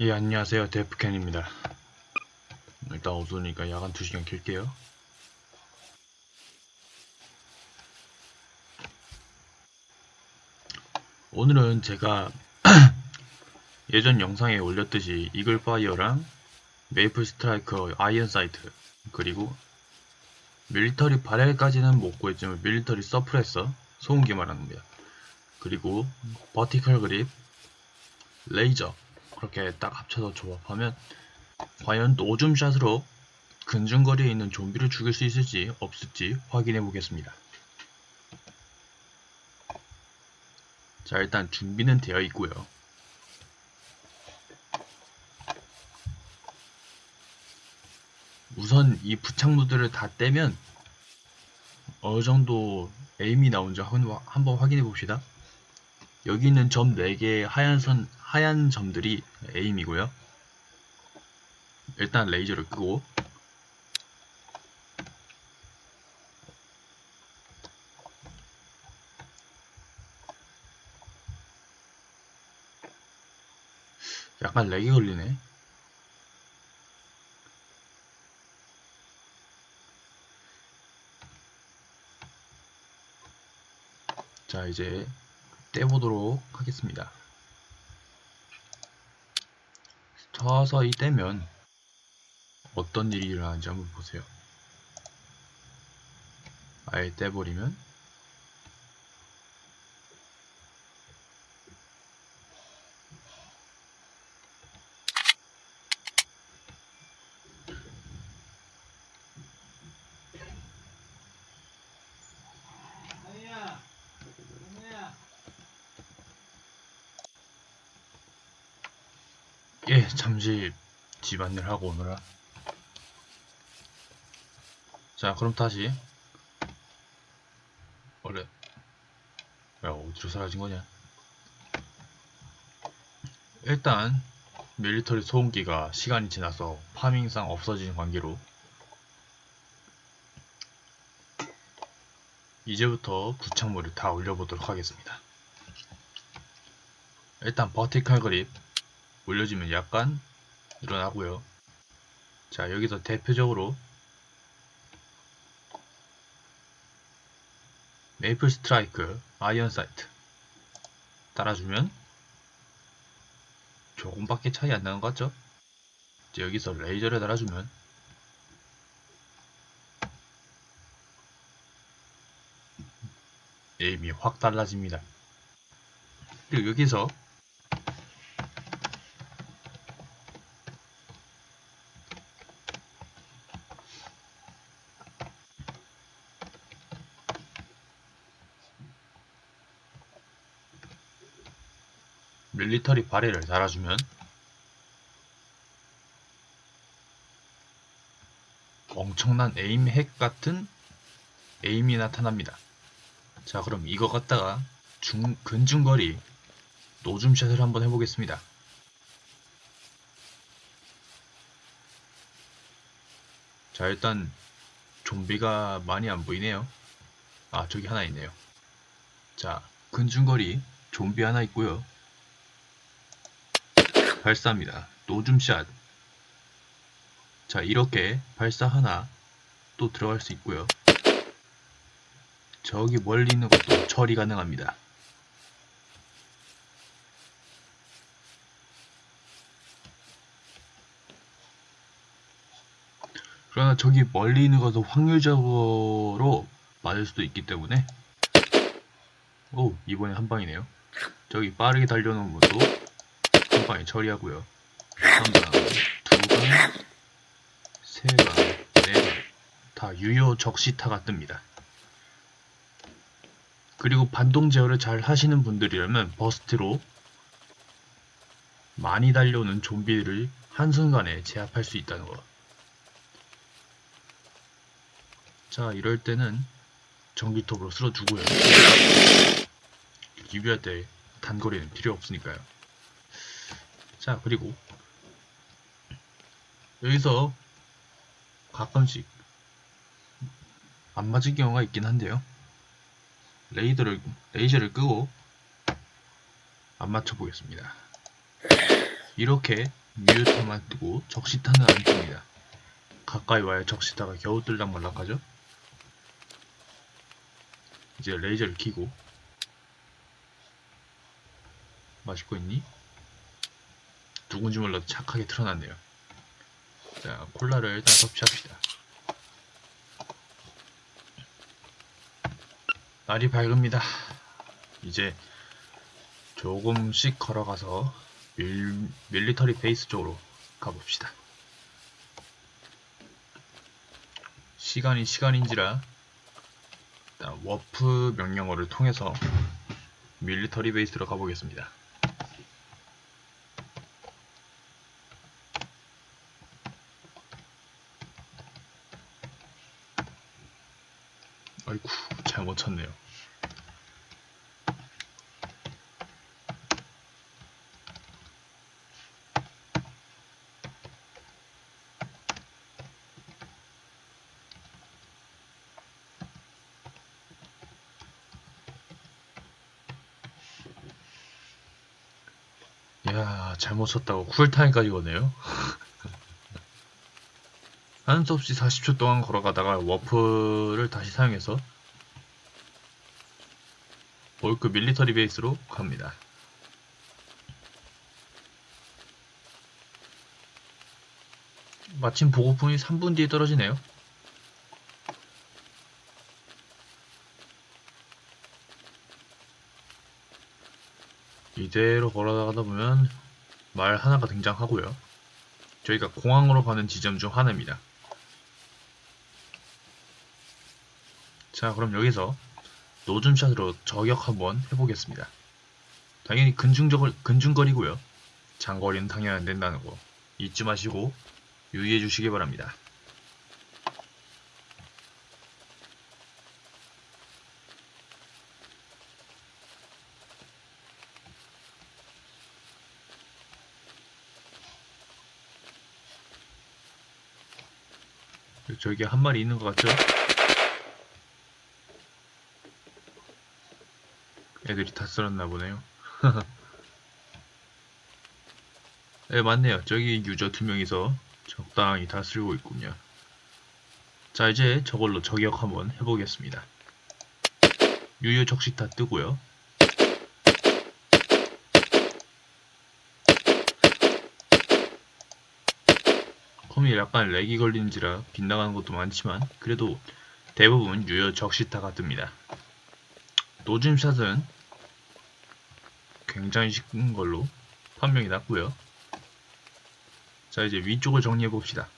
예, 안녕하세요. 데프캔입니다. 일단 어두우니까 야간 2시간 킬게요. 오늘은 제가 예전 영상에 올렸듯이 이글파이어랑 메이플 스트라이커 아이언 사이트 그리고 밀리터리 바렐까지는 못 구했지만 밀리터리 서프레서 소음기 말하는 겁니다. 그리고 버티컬 그립 레이저 그렇게 딱 합쳐서 조합하면 과연 오줌샷으로 근중거리에 있는 좀비를 죽일 수 있을지 없을지 확인해 보겠습니다. 자 일단 준비는 되어 있고요. 우선 이 부착물들을 다 떼면 어느 정도 에임이 나온지 한번 확인해 봅시다. 여기 있는 점 4개의 하얀 선, 하얀 점들이 에임이고요. 일단 레이저를 끄고 약간 렉이 걸리네. 자, 이제 떼보도록 하겠습니다. 서서히 떼면 어떤 일이 일어나는지 한번 보세요. 아예 떼버리면 아니야. 아니야. 예, 잠시 집안일 하고 오느라. 자, 그럼 다시. 원래, 야, 어디로 사라진 거냐? 일단, 밀리터리 소음기가 시간이 지나서 파밍상 없어지는 관계로, 이제부터 부착물을 다 올려보도록 하겠습니다. 일단, 버티칼 그립, 올려주면 약간 일어나고요. 자 여기서 대표적으로 메이플 스트라이크 아이언 사이트 따라주면 조금밖에 차이 안 나는 것 같죠? 이제 여기서 레이저를 달아주면 에임이 확 달라집니다. 그리고 여기서 밀리터리 바레를 달아주면 엄청난 에임 핵 같은 에임이 나타납니다. 자 그럼 이거 갖다가 중, 근중거리 노줌샷을 한번 해보겠습니다. 자 일단 좀비가 많이 안 보이네요. 아 저기 하나 있네요. 자 근중거리 좀비 하나 있고요. 발사입니다. 노줌샷. 자, 이렇게 발사 하나 또 들어갈 수 있고요. 저기 멀리 있는 것도 처리 가능합니다. 그러나 저기 멀리 있는 것도 확률적으로 맞을 수도 있기 때문에 오 이번에 한 방이네요. 저기 빠르게 달려놓은 것도 한 방에 처리하고요. 한 방, 두 방, 세 방, 네 방. 다 유효 적시타가 뜹니다. 그리고 반동 제어를 잘 하시는 분들이라면 버스트로 많이 달려오는 좀비를 한순간에 제압할 수 있다는 거. 자, 이럴 때는 전기톱으로 쓸어주고요. 기비할 때 단거리는 필요 없으니까요. 자, 그리고 여기서 가끔씩 안 맞을 경우가 있긴 한데요. 레이더를, 레이저를 끄고 안 맞춰 보겠습니다. 이렇게 뮤타만 뜨고 적시타는 안 뜹니다. 가까이 와야 적시타가 겨우 뜰랑 말랑하죠? 이제 레이저를 켜고 마시고 있니? 누군지 몰라도 착하게 틀어놨네요. 자, 콜라를 일단 섭취합시다. 날이 밝습니다. 이제 조금씩 걸어가서 밀, 밀리터리 베이스 쪽으로 가봅시다. 시간이 시간인지라 일단 워프 명령어를 통해서 밀리터리 베이스로 가보겠습니다. 아이쿠 잘못 쳤네요. 야 잘못 쳤다고 쿨타임까지 거네요. 하는 수 없이 40초 동안 걸어가다가 워프를 다시 사용해서 볼크 밀리터리 베이스로 갑니다. 마침 보고품이 3분 뒤에 떨어지네요. 이대로 걸어가다 보면 말 하나가 등장하고요. 저희가 공항으로 가는 지점 중 하나입니다. 자, 그럼 여기서 노즘샷으로 저격 한번 해보겠습니다. 당연히 근중적을, 근중거리고요. 장거리는 당연히 안 된다는 거 잊지 마시고 유의해 주시기 바랍니다. 저기 한 마리 있는 것 같죠? 애들이 다 쓸었나 보네요. 네, 맞네요. 저기 유저 두 명이서 적당히 다 쓸고 있군요. 자, 이제 저걸로 저격 한번 해보겠습니다. 유효 적시 다 뜨고요. 컴이 약간 렉이 걸리는지라 빗나가는 것도 많지만 그래도 대부분 유효 적시타가 뜹니다. 노즘샷은 굉장히 쉽은 걸로 판명이 났고요. 자 이제 위쪽을 정리해 봅시다.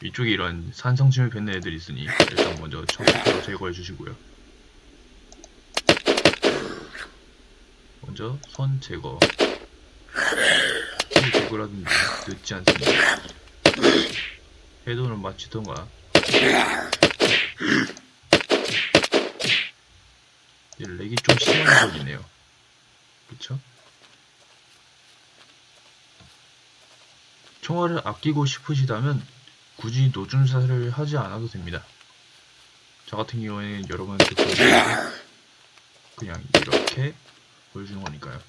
위쪽에 이런 산성침을 뱉는 애들이 있으니 일단 먼저 적시타로 제거해 주시고요. 먼저 선 제거. 이 제거라든지 늦지 않습니다. 해도는 마치던가 이 렉이 좀 심한 적이네요. 그쵸? 총알을 아끼고 싶으시다면 굳이 노준사를 하지 않아도 됩니다. 저 같은 경우에는 여러분한테 그냥 이렇게 보여주는 거니까요.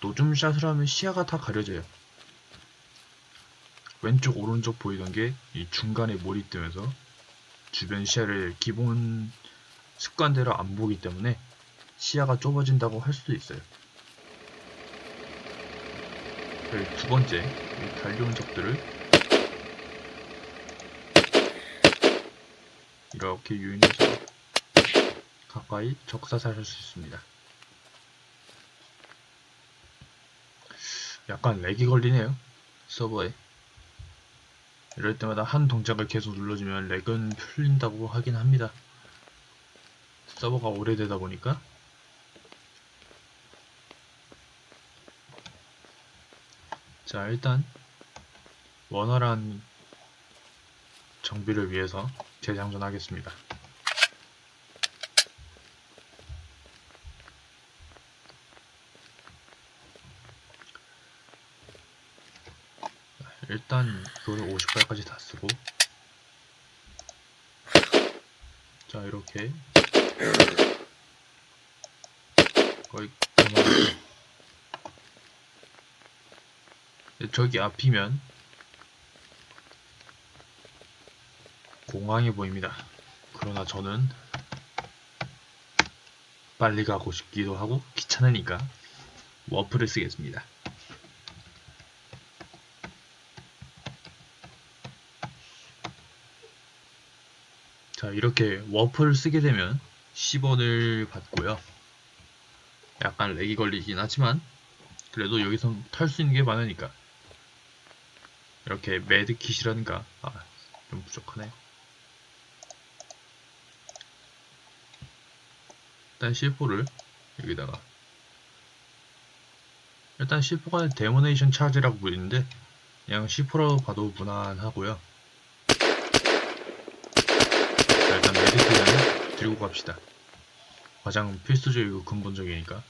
노줌샷을 하면 시야가 다 가려져요. 왼쪽 오른쪽 보이던 게 이 중간에 몰입되면서 주변 시야를 기본 습관대로 안 보기 때문에 시야가 좁아진다고 할 수도 있어요. 두 번째, 이 달려온 적들을 이렇게 유인해서 가까이 적사살할 수 있습니다. 약간 렉이 걸리네요. 서버에. 이럴 때마다 한 동작을 계속 눌러주면 렉은 풀린다고 하긴 합니다. 서버가 오래되다 보니까. 자 일단 원활한 정비를 위해서 재장전하겠습니다. 일단 이거를 50발까지 다 쓰고. 자 이렇게 거의 저기 앞이면 공항이 보입니다. 그러나 저는 빨리 가고 싶기도 하고 귀찮으니까 워프를 쓰겠습니다. 자, 이렇게 워프를 쓰게 되면 10원을 받고요. 약간 렉이 걸리긴 하지만 그래도 여기서 탈수 있는 게 많으니까 이렇게 매드킷이라든가 아, 좀 부족하네. 일단 C4를 여기다가 일단 C4가 데모네이션 차지라고 부르는데 그냥 C4라고 봐도 무난하고요. 자, 일단 메디킷은 들고 갑시다. 가장 필수적이고 근본적이니까.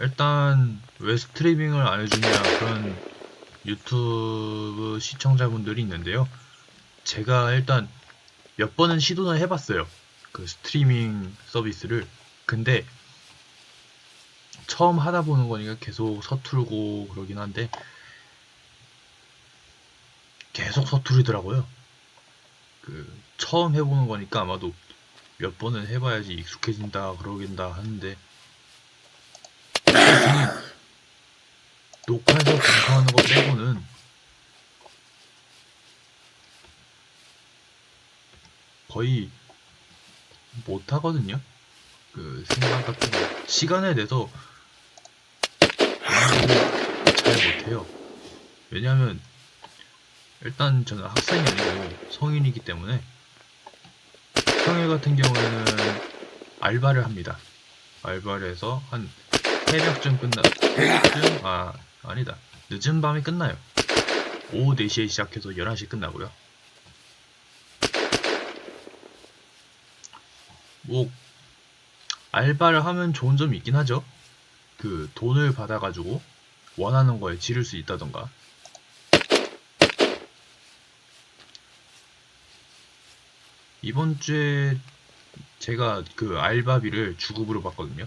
일단 왜 스트리밍을 안 해주냐 그런 유튜브 시청자분들이 있는데요. 제가 일단 몇 번은 시도는 해봤어요. 그 스트리밍 서비스를. 근데 처음 하다 보는 거니까 계속 서툴고 그러긴 한데 계속 서투르더라고요. 그 처음 해보는 거니까 아마도 몇 번은 해봐야지 익숙해진다 그러긴다 하는데 녹화해서 방송하는 거 빼고는 거의 못 하거든요. 그 생각 같은 거 시간에 연습을 잘 못해요. 왜냐하면 일단 저는 학생이 아니고 성인이기 때문에 평일 같은 경우에는 알바를 합니다. 알바를 해서 한 새벽쯤 끝나 새벽쯤 아 아니다 늦은 밤에 끝나요. 오후 4시에 시작해서 11시 끝나고요. 뭐 알바를 하면 좋은 점이 있긴 하죠. 그 돈을 받아가지고 원하는 거에 지를 수 있다던가 이번 주에 제가 그 알바비를 주급으로 받거든요.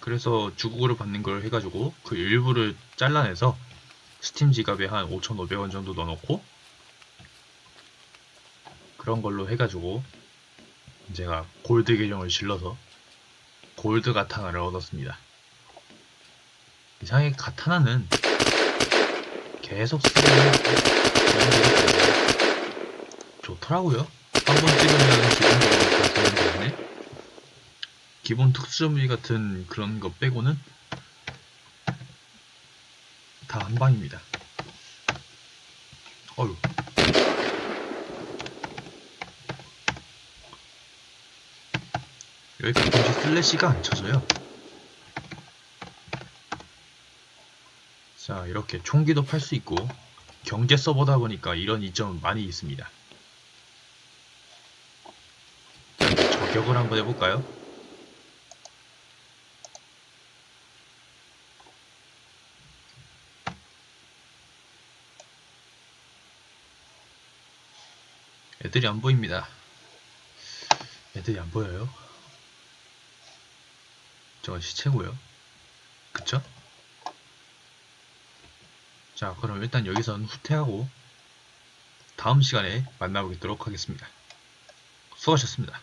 그래서 주급으로 받는 걸 해가지고 그 일부를 잘라내서 스팀 지갑에 한 5,500원 정도 넣어놓고 그런 걸로 해가지고 제가 골드 계정을 질러서 골드 가타나를 얻었습니다. 이상하게 가타나는 계속 쓰면 좋더라고요. 한 번 찍으면 기본적으로 다 되는 대신에 기본 특수 점비 같은 그런 거 빼고는 다한 방입니다. 어휴. 여기 가끔씩 슬래시가 안 쳐져요. 자, 이렇게 총기도 팔 수 있고 경제 서버다 보니까 이런 이점은 많이 있습니다. 자, 저격을 한번 해볼까요? 애들이 안 보입니다. 애들이 안 보여요. 저건 시체고요. 그쵸? 자, 그럼 일단 여기선 후퇴하고 다음 시간에 만나보도록 하겠습니다. 수고하셨습니다.